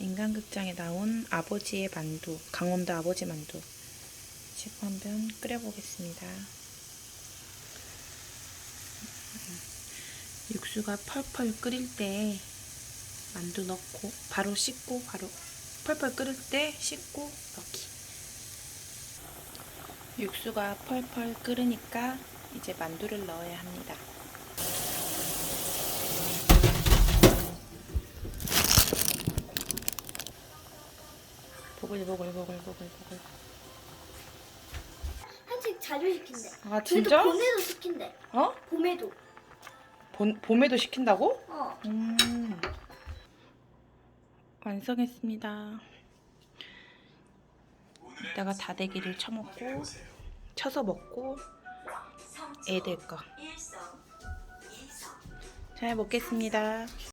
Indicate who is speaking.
Speaker 1: 인간극장에 나온 아버지의 만두, 강원도 아버지 만두. 지금 한번 끓여보겠습니다. 육수가 펄펄 끓일 때 만두 넣고 바로 씻고 바로 펄펄 끓을 때 씻고 넣기. 육수가 펄펄 끓으니까 이제 만두를 넣어야 합니다. 보글보글보글보글보글.
Speaker 2: 한식 자주 시킨대.
Speaker 1: 아
Speaker 2: 그래도
Speaker 1: 진짜?
Speaker 2: 봄에도 시킨대.
Speaker 1: 어?
Speaker 2: 봄에도.
Speaker 1: 봄, 봄에도 시킨다고?
Speaker 2: 어.
Speaker 1: 음. 완성했습니다. 이따가 다대기를 쳐먹고 쳐서 먹고 애들 거. 잘 먹겠습니다.